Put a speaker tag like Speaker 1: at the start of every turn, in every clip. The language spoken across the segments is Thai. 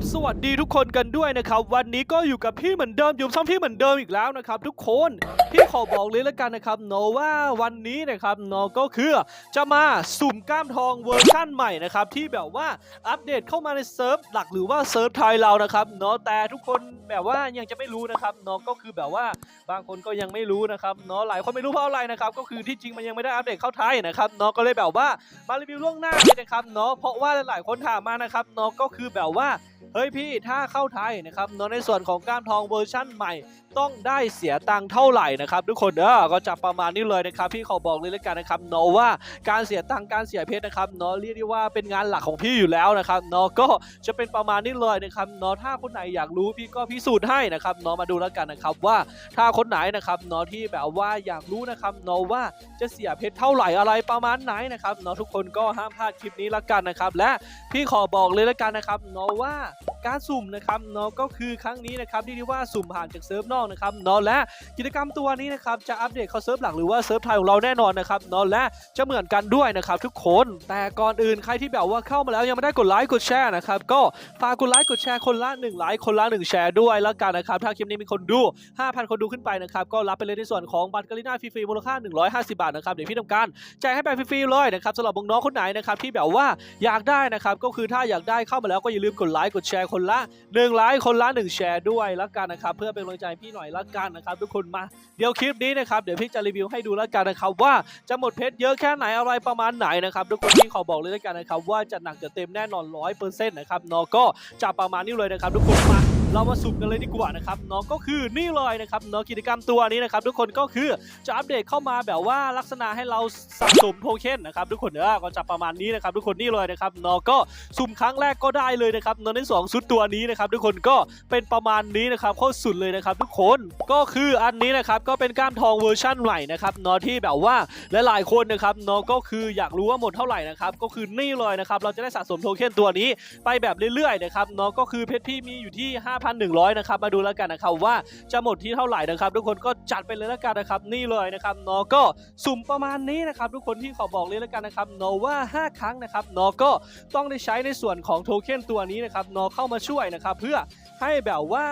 Speaker 1: บสวัสดีทุกคนกันด้วยนะครับ วันนี้ก็อยู่กับพี่เหมือนเดิมอยู่ช่องพี่เหมือนเดิมอีกแล้วนะครับ ทุกคนพี่ขอบอกเลยแล้วกันนะครับโนว่าวันนี้นะครับโนก็คือจะมาสุ่มกล้ามทองเวอร์ชั่นใหม่นะครับที่แบบว่าอัปเดตเข้ามาในเซิร์ฟหลักหรือว่าเซิร์ฟไทยเรานะครับเนาะแต่ทุกคนแบบว่ายังจะไม่รู้นะครับเนาะก็คือแบบว่าบางคนก็ยังไม่รู้นะครับเนาะหลายคนไม่รู้เพราะอะไรนะครับก็คือที่จริงมันยังไม่ได้อัปเดตเข้าไทยนะครับเนาะก็เลยแบบว่ามารีวิวล่วงหน้าเลยนะครับเนาะเพราะว่าหลายๆคนถามมานะครับเนาะก็คือแบบว่าเฮ้ยพี่ถ้าเข้าไทยนะครับเนาะในส่วนของก้ามทองเวอร์ชั่นใหม่ ต้องได้เสียตังค์เท่าไหร่นะครับทุกคนเด้อก็จะประมาณนี้เลยนะครับพี่ขอบอกเลยแล้วกันนะครับเนาะว่าการเสียตังค์การเสียเพชรนะครับเนาะเรียกได้ว่าเป็นงานหลักของพี่อยู่แล้วนะครับเนาะก็จะเป็นประมาณนี้เลยนะครับเนาะถ้าคนไหนอยากรู้พี่ก็พิสูจน์ให้นะครับเนาะมาดูแล้วกันนะครับว่าถ้าคนไหนนะครับเนาะที่แบบว่าอยากรู้นะครับเนาะว่าจะเสียเพชรเท่าไหร่อะไรประมาณไหนนะครับเนาะทุกคนก็ห้ามพลาดคลิปนี้ละกันนะครับและพี่ขอบอกเลยละกันนะครับเนาะว่าん?การสุ่มนะครับเนาะก็คือครั้งนี้นะครับที่เรียกว่าสุ่มผ่านจากเซิร์ฟนอกนะครับเนาะและกิจกรรมตัวนี้นะครับจะอัปเดตเข้าเซิร์ฟหลักหรือว่าเซิร์ฟไทยของเราแน่นอนนะครับเนาะและจะเหมือนกันด้วยนะครับทุกคนแต่ก่อนอื่นใครที่แบบว่าเข้ามาแล้วยังไม่ได้กดไลค์กดแชร์นะครับก็ฝากกดไลค์กดแชร์คนละ1ไลค์คนละ1แชร์ด้วยและกันนะครับถ้าคลิปนี้มีคนดู 5,000 คนดูขึ้นไปนะครับก็รับไปเลยในส่วนของบัตรกาลิน่าฟรีๆมูลค่า 150 บาทนะครับเดี๋ยวพี่ทำการแจกให้ไปฟรีๆเลยนะครับสำหรับน้องๆคนไหนนะครับที่แบบว่าอยากได้นะครับก็คือถ้าอยากได้เข้ามาแล้วก็อย่าลืมกดไลค์กดแชร์คนละ1ไลค์คนละ1แชร์ด้วยละกันนะครับเพื่อเป็นกำลังใจพี่หน่อยละกันนะครับทุกคนมาเดี๋ยวคลิปนี้นะครับเดี๋ยวพี่จะรีวิวให้ดูละกันนะครับว่าจะหมดเพชรเยอะแค่ไหนอะไรประมาณไหนนะครับทุกคนพี่ขอบอกเลยละกันนะครับว่าจะหนักจะเต็มแน่นอน100%นะครับเนาะก็จะประมาณนี้เลยนะครับทุกคนมา เรามาสุ่มกันเลยดีกว่านะครับเนาะก็คือนี่เลยนะครับเนาะกิจกรรมตัวนี้นะครับทุกคนก็คือจะอัปเดตเข้ามาแบบว่าลักษณะให้เราสะสมโทเค็นนะครับทุกคนเออก็จะประมาณนี้นะครับทุกคนนี่เลยนะครับเนาะก็สุ่มครั้งแรกก็ได้เลยนะครับเนาะในสองชุดตัวนี้นะครับทุกคนก็เป็นประมาณนี้นะครับโคตรสุดเลยนะครับทุกคนก็คืออันนี้นะครับก็เป็นกล้ามทองเวอร์ชั่นใหม่นะครับเนาะที่แบบว่าหลายๆคนนะครับเนาะก็คืออยากรู้ว่าหมดเท่าไหร่นะครับก็คือนี่เลยนะครับเราจะได้สะสมโทเค็นตัวนี้ไปแบบเรื่อยๆนะครับเนาะก็คือเพชรพี่มีอยู่ที่5,100 นะครับ มาดูแล้วกันนะครับว่าจะหมดที่เท่าไหร่นะครับ ทุกคนก็จัดไปเลยแล้วกันนะครับ นี่เลยนะครับนอก็สุ่มประมาณนี้นะครับ ทุกคนที่ขอบอกเลยแล้วกันนะครับนอว่า 5 ครั้งนะครับนอก็ต้องได้ใช้ในส่วนของโทเค็นตัวนี้นะครับนอเข้ามาช่วยนะครับ เพื่อให้แบบว่า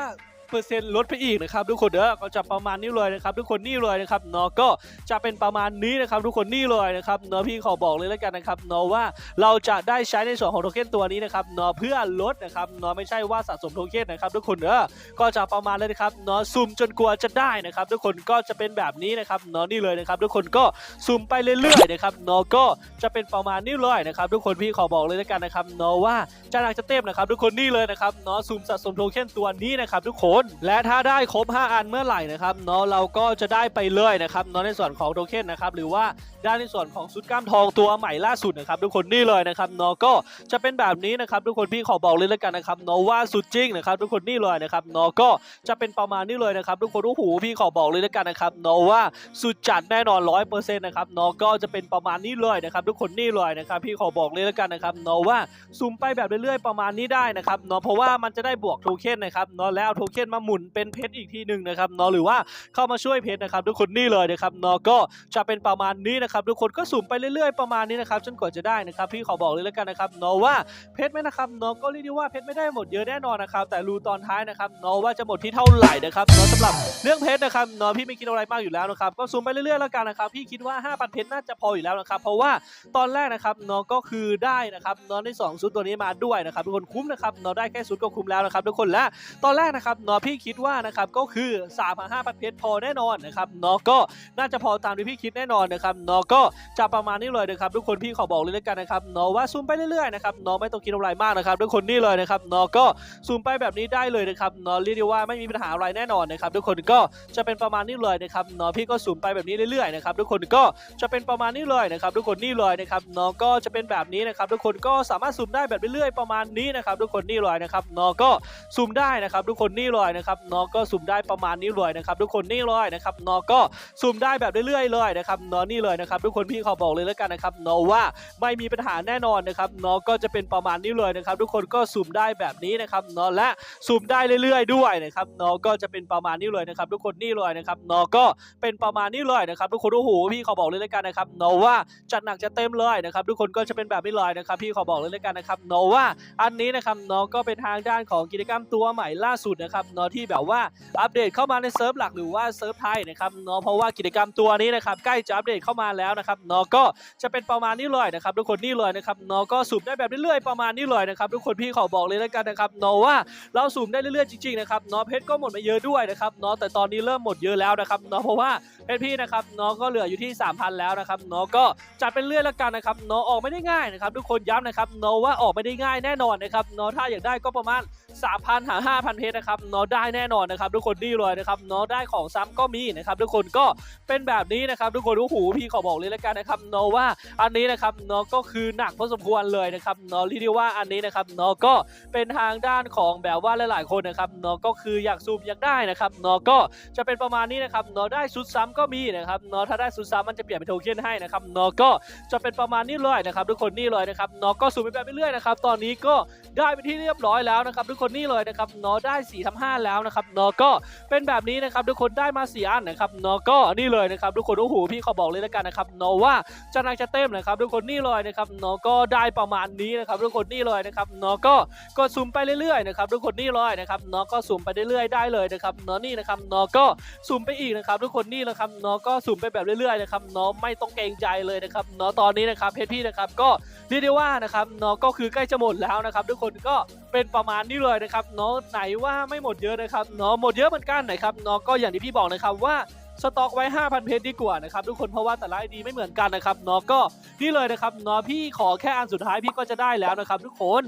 Speaker 1: ปอร์เซ็นต์ลดไปอีกนะครับทุกคนเด้อก็จะประมาณนี้เลยนะครับทุกคนนี่เลยนะครับเนาะก็จะเป็นประมาณนี้นะครับทุกคนนี่เลยนะครับเนาะพี่ขอบอกเลยแล้วกันนะครับเนาะว่าเราจะได้ใช้ในส่วนของโทเค็นตัวนี้นะครับเนาะเพื่อลดนะครับเนาะไม่ใช่ว่าสะสมโทเค็นนะครับทุกคนเออก็จะประมาณเลยนะครับเนาะซุ่มจนกลัวจะได้นะครับทุกคนก็จะเป็นแบบนี้นะครับเนาะนี่เลยนะครับทุกคนก็ซุ่มไปเรื่อยๆนะครับเนาะก็จะเป็นประมาณนี้เลยนะครับทุกคนพี่ขอบอกเลยแล้วกันนะครับเนาะว่าจะหนักจะเต็มนะครับทุกคนนี่เลยนะครับเนาะซุ่มสะสมโทเค็นตัวนี้นะครับทุกคนและถ้าได้ครบ 5 อันเมื่อไหร่นะครับเนาะเราก็จะได้ไปเลยนะครับเนาะในส่วนของโทเค็นนะครับหรือว่าด้านในส่วนของชุดกล้ามทองตัวใหม่ล่าสุดนะครับทุกคนนี่เลยนะครับเนาะก็จะเป็นแบบนี้นะครับทุกคนพี่ขอบอกเลยแล้วกันนะครับเนาะว่าสุดจริงนะครับทุกคนนี่เลยนะครับเนาะก็จะเป็นประมาณนี้เลยนะครับทุกคนโอ้โหพี่ขอบอกเลยแล้วกันนะครับเนาะว่าสุดจัดแน่นอนร้อยเปอร์เซ็นต์นะครับเนาะก็จะเป็นประมาณนี้เลยนะครับทุกคนนี่เลยนะครับพี่ขอบอกเลยแล้วกันนะครับเนาะว่าซูมไปแบบเรื่อยๆประมาณนี้ได้นะครับเนาะเพราะว่ามันจะได้บวกโทเค็นนะครับเนาะแล้วโทเค็นมาหมุนเป็นเพชรอีกทีหนึ่งนะครับเนาะหรือว่าเข้ามาช่วยเพชรนะครับทุกคนนี่เลยนะครับเนาะก็จะเป็นประมาณนี้นะครับทุกคนก็สุ่มไปเรื่อยๆประมาณนี้นะครับจนกว่าจะได้นะครับพี่ขอบอกเลยแล้วกันนะครับเนาะว่าเพชรไหมนะครับเนาะก็เรียกได้ว่าเพชรไม่ได้หมดเยอะแน่นอนนะครับแต่รูตอนท้ายนะครับเนาะว่าจะหมดที่เท่าไหร่นะครับเนาะสำหรับเรื่องเพชรนะครับเนาะพี่ไม่คิดอะไรมากอยู่แล้วนะครับก็สุ่มไปเรื่อยๆแล้วกันนะครับพี่คิดว่า 5,000 เพชรน่าจะพออยู่แล้วนะครับเพราะว่าตอนแรกนะครับเนาะก็คือได้นะครับเนาะในสองชุดตัวนี้มาด้วยนะครับทุกคนคุ้มนะครับเนาะได้แค่ชุดก็คุ้มแล้วนะครับทุกคนและตอนแรกนะครับเนาะพี่คิดว่านะครับก็คือ3 5 0 0 0เพชรพอแน่นอนนะครับเนาะก็น่าจะพอตามที่พี่คิดแน่นอนนะครับเนาะก็จะประมาณนี้เลยนะครับทุกคนพี่ขอบอกเลยแล้วกันนะครับเนาะว่าซูมไปเรื่อยๆนะครับเนาะไม่ต้องคิดอะไรมากนะครับทุกคนนี่เลยนะครับเนาะก็ซูมไปแบบนี้ได้เลยนะครับเนาะเรียกได้ว่าไม่มีปัญหาอะไรแน่นอนนะครับทุกคนก็จะเป็นประมาณนี้เลยนะครับเนาะพี่ก็ซูมไปแบบนี้เรื่อยๆนะครับทุกคนก็จะเป็นประมาณนี้เลยนะครับทุกคนนี่เลยนะครับเนาะก็จะเป็นแบบนี้นะครับทุกคนก็สามารถซูมได้แบบเรื่อยๆประมาณนี้นะครับทุกคนนี่เลยนะครับเนาะก็ซูมได้นะครับทุกคนนี่เลยเลยนะครับนาะก็สุ่มได้ประมาณนี้เลยนะครับทุกคนนี่เลยนะครับนาะก็สุ่มได้แบบเรื่อยๆเลยนะครับนาะนี่เลยนะครับทุกคนพี่ขอบอกเลยแล้วกันนะครับนาะว่าไม่มีปัญหาแน่นอนนะครับนาะก็จะเป็นประมาณนี้เลยนะครับทุกคนก็สุ่มได้แบบนี้นะครับนาะและสุ่มได้เรื่อยๆด้วยนะครับนาะก็จะเป็นประมาณนี้เลยนะครับทุกคนนี่เลยนะครับนาะก็เป็นประมาณนี้เลยนะครับทุกคนโอ้โหพี่ขอบอกเลยแล้วกันนะครับนาะว่าจัดหนักจะเต็มเลยนะครับทุกคนก็จะเป็นแบบนี้เลยนะครับพี่ขอบอกเลยแล้วกันนะครับนาะว่าอันนี้นะครับนาะก็เป็นทางด้านของกิจกรรมตัวใหม่ล่าสุดนะครับเนาะที่แบบว่าอัปเดตเข้ามาในเซิร์ฟหลักหรือว่าเซิร์ฟไทยนะครับเนาะเพราะว่ากิจกรรมตัวนี้นะครับใกล้จะอัปเดตเข้ามาแล้วนะครับเนาะก็จะเป็นประมาณนี้เลยนะครับทุกคนนี่เลยนะครับเนาะก็สุ่มได้แบบเรื่อยๆประมาณนี้เลยนะครับทุกคนพี่ขอบอกเลยแล้วกันนะครับเนาะว่าเราสุ่มได้เรื่อยๆจริงๆนะครับเนาะเพชรก็หมดมาเยอะด้วยนะครับเนาะแต่ตอนนี้เริ่มหมดเยอะแล้วนะครับเนาะเพราะว่าเพชรพี่นะครับเนาะก็เหลืออยู่ที่ 3,000 แล้วนะครับเนาะก็จัดเป็นเรื่อยแล้วกันนะครับเนาะออกไม่ได้ง่ายนะครับทุกคนย้ำนะครับเนาะว่าออกไม่ได้ง่ายแน่นอนนะครับเนาะถ้าอยากได้ก็ประมาณ3,000หา5,000เพชรนะครับเนาะได้แน่นอนนะครับทุกคนนี่เลยนะครับเนาะได้ของซ้ำก็มีนะครับทุกคนก็เป็นแบบนี้นะครับทุกคนโอ้โหพี่ขอบอกเลยแล้วกันนะครับเนาะว่าอันนี้นะครับเนาะก็คือหนักพอสมควรเลยนะครับเนาะเรียกได้ว่าอันนี้นะครับเนาะก็เป็นทางด้านของแบบว่าหลาย ๆ คนนะครับเนาะก็คืออยากซูมอยากได้นะครับเนาะก็จะเป็นประมาณนี้นะครับเนาะได้ชุดซ้ำก็มีนะครับเนาะถ้าได้ชุดซ้ำมันจะเปลี่ยนเป็นโทเค็นให้นะครับเนาะก็จะเป็นประมาณนี้เลยนะครับทุกคนนี่เลยนะครับเนาะก็ซูมไปแบบเรื่อยๆนะครับตอนนี้ก็ได้ไปที่เรียบร้อยแล้วนะครับทุกคนนี่เลยนะครับเนาะได้4ทำห้าแล้วนะครับเนาะก็เป็นแบบนี้นะครับทุกคนได้มาสี่อันนะครับเนาะก็นี่เลยนะครับทุกคนโอ้โหพี่ขอบอกเลยแล้วกันนะครับเนาะว่าจะนักจะเต็มนะครับทุกคนนี่เลยนะครับเนาะก็ได้ประมาณนี้นะครับทุกคนนี่เลยนะครับเนาะก็ก็ซูมไปเรื่อยๆนะครับทุกคนนี่เลยนะครับเนาะก็ซูมไปเรื่อยๆได้เลยนะครับเนาะนี่นะครับเนาะก็ซูมไปอีกนะครับทุกคนนี่นะครับเนาะก็ซูมไปแบบเรื่อยๆนะครับเนาะไม่ต้องเกรงใจเลยนะครับเนาะตอนนี้นะครับเพจพี่นะครับก็เรียกได้ว่านะครับเนาะก็คือใกล้จะหมดแล้วนะครับทุกคนก็เป็นประมาณนี้เลยนะครับเนาะไหนว่าไม่หมดเยอะนะครับเนาะหมดเยอะเหมือนกันนะครับเนาะก็อย่างที่พี่บอกนะครับว่าสต็อกไว้ 5,000 เพชรดีกว่านะครับทุกคนเพราะว่าแต่ละไอดีไม่เหมือนกันนะครับเนาะก็นี่เลยนะครับเนาะพี่ขอแค่อันสุดท้ายพี่ก็จะได้แล้วนะครับทุกคน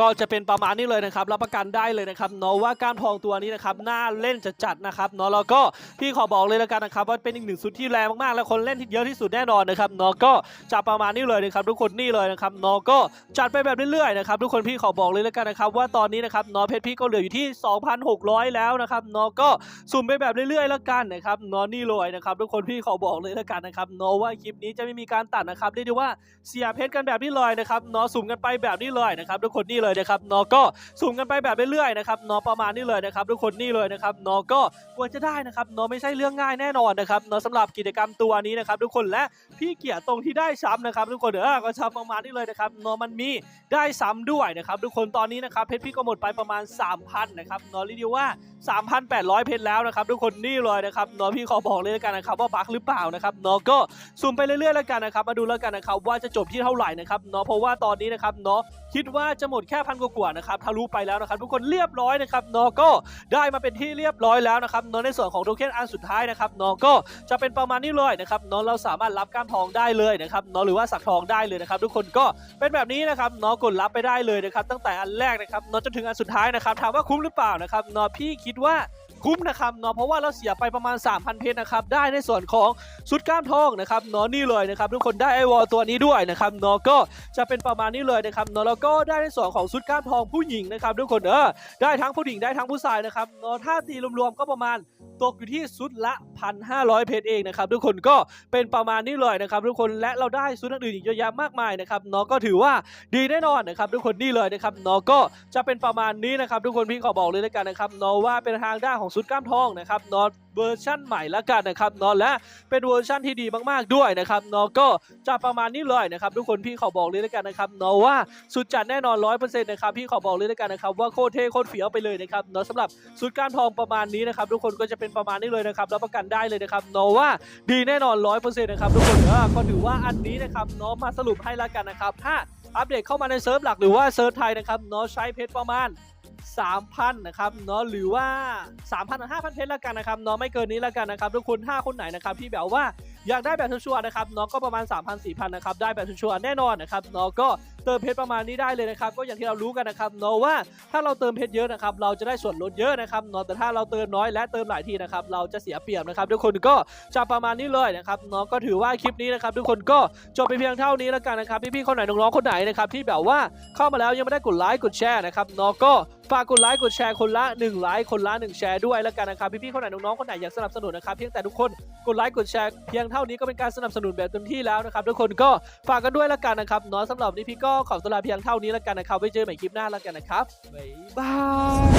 Speaker 1: ก็จะเป็นประมาณนี้เลยนะครับรับประกันได้เลยนะครับเนาะว่าก้านทองตัวนี้นะครับน่าเล่นจะจัดนะครับเนาะแล้วก็พี่ขอบอกเลยแล้วกันนะครับว่าเป็นอีกหนึ่งสุดที่แรงมากๆ และคนเล่นที่เยอะที่สุดแน่นอนนะครับเนาะก็จะประมาณนี้เลยนะครับทุกคนนี่เลยนะครับเนาะก็จัดไปแบบเรื่อยๆนะครับทุกคนพี่ขอบอกเลยแล้วกันนะครับว่าตอนนี้นะครับเนาะเพชรพี่ก็เหลืออยู่ที่ 2,600 แล้วนะครับเนาะก็สุ่มไปแบบเรื่อยๆแล้วกันนะครับเนาะนี่เลยนะครับทุกคนพี่ขอบอกเลยแล้วกันนะครับเนาะว่าคลิปนี้จะไม่มีการตัดนะครับเรียกได้ว่าเสียเพชรกันแบบนี้เลยนะครับเนาะสุ่มกันไปแบบนี้เลยนะครับทุกคนนี่เลยนะครับนาะก็สุ่มกันไปแบบเรื่อยๆนะครับเนาะประมาณนี้เลยนะครับทุกคนนี่เลยนะครับเนาะก็ควรจะได้นะครับเนาะไม่ใช่เรื่องง่ายแน่นอนนะครับเนาะสำหรับกิจกรรมตัวนี้นะครับทุกคนและพี่เกียรติตรงที่ได้ซ้ำนะครับทุกคนเออก็ซ้ำประมาณนี้เลยนะครับเนาะมันมีได้ซ้ำด้วยนะครับทุกคนตอนนี้นะครับเพชรพี่ก็หมดไปประมาณ 3,000นะครับเนาะรีดีว่า 3,800 เพชรแล้วนะครับ ทุกคนนี่เลยนะครับเนาะพี่ขอบอกเลยแล้วกันนะครับว่าบั๊กหรือเปล่านะครับเนาะก็ซูมไปเรื่อยๆแล้วกันนะครับมาดูแล้วกันนะครับว่าจะจบที่เท่าไหร่นะครับเนาะเพราะว่าตอนนี้นะครับเนาะคิดว่าจะหมดแค่พันกว่าๆนะครับทะลุไปแล้วนะครับทุกคนเรียบร้อยนะครับเนาะก็ได้มาเป็นที่เรียบร้อยแล้วนะครับเนาะในส่วนของโทเค็นอันสุดท้ายนะครับเนาะก็จะเป็นประมาณนี้เลยนะครับเนาะเราสามารถรับก้านทองได้เลยนะครับเนาะหรือว่าสักทองได้เลยนะครับทุกคนก็เป็นแบบนี้นะครับเนาะกดรับไปได้เลยนะครับตั้งแต่อันแรกนะครับนาะจนถึงอันสุดท้ายนะครับถามว่าคุ้มหรือเปล่านะครับนาะพี่คิดว่า คุ้มนะครับเนาะเพราะว่าเราเสียไปประมาณ 3,000 เพชรนะครับได้ในส่วนของชุดกล้ามทองนะครับเนาะนี่เลยนะครับทุกคนได้ไอวอลตัวนี้ด้วยนะครับเนาะก็จะเป็นประมาณนี้เลยนะครับเนาะแล้วก็ได้ในส่วนของชุดกล้ามทองผู้หญิงนะครับทุกคนเออได้ทั้งผู้หญิงได้ทั้งผู้ชายนะครับเนาะถ้าตีรวมๆก็ประมาณตกอยู่ที่ชุดละ 1,500 เพชรเองนะครับทุกคนก็เป็นประมาณนี้เลยนะครับทุกคนและเราได้ชุดอื่นอีกเยอะแยะมากมายนะครับเนาะก็ถือว่าดีแน่นอนนะครับทุกคนนี่เลยนะครับเนาะก็จะเป็นประมาณนี้นะครับทุกคนพี่ขอบอกเลยแล้วกันนะครับเนาะว่าเป็นทางด้านของชุดกล้ามทองนะครับนาะเวอร์ชั่นใหม่ละกันนะครับนาะและเป็นเวอร์ชั่นที่ดีมากๆด้วยนะครับนาะก็จะประมาณนี้เลยนะครับทุกคนพี่ขอบอกเลยแล้วกันนะครับนาะว่าสุดจัดแน่นอนร้อยเปอร์เซ็นต์นะครับพี่ขอบอกเลยแล้วกันนะครับว่าโคตรเท่โคตรเฟี้ยวไปเลยนะครับนาะสำหรับชุดกล้ามทองประมาณนี้นะครับทุกคนก็จะเป็นประมาณนี้เลยนะครับรับประกันได้เลยนะครับนาะว่าดีแน่นอนร้อยเปอร์เซ็นต์นะครับทุกคนก็ถือว่าอันนี้นะครับนาะมาสรุปให้ละกันนะครับถ้าอัปเดตเข้ามาในเซิร์ฟหลักหรือว่าเซิร์ฟไทยนะครับนาะใช้เพชรประมาณ 3,000นะครับเนาะหรือว่า 3,000ถึง5,000 เพชรละกันนะครับเนาะไม่เกินนี้ละกันนะครับทุกคนถ้าคนไหนนะครับที่แบบว่าอยากได้แบบชัวร์นะครับเนาะก็ประมาณ 3,000 4,000นะครับได้แบบชัวร์แน่นอนนะครับเนาะก็ เติมเพชรประมาณนี้ได้เลยนะครับก็อย่างที่เรารู้กันนะครับเนาะว่าถ้าเราเติมเพชรเยอะนะครับเราจะได้ส่วนลดเยอะนะครับเนาะแต่ถ้าเราเติมน้อยและเติมหลายทีนะครับเราจะเสียเปรียบนะครับทุกคนก็จะประมาณนี้เลยนะครับเนาะก็ถือว่าคลิปนี้นะครับทุกคนก็จบไปเพียงเท่านี้แล้วกันนะครับพี่ๆคนไหนน้องๆคนไหนนะครับที่แบบว่าเข้ามาแล้วยังไม่ได้กดไลค์กดแชร์นะครับเนาะก็ฝากกดไลค์กดแชร์คนละ1ไลค์คนละ1แชร์ด้วยแล้วกันนะครับพี่ๆคนไหนน้องๆคนไหนอยากสนับสนุนนะครับเพียงแต่ทุกคนกดไลค์กดแชร์เพียงเท่านี้ก็เป็นการสนับสนุนแบบเต็มที่แล้วนะครับทุกคนก็ฝากกันด้วยแล้วกันนะครับเนาะสำหรับนี้พี่ก็ขอตัวลาเพียงเท่านี้แล้วกันนะครับไว้เจอใหม่คลิปหน้าแล้วกันนะครับบ๊ายบาย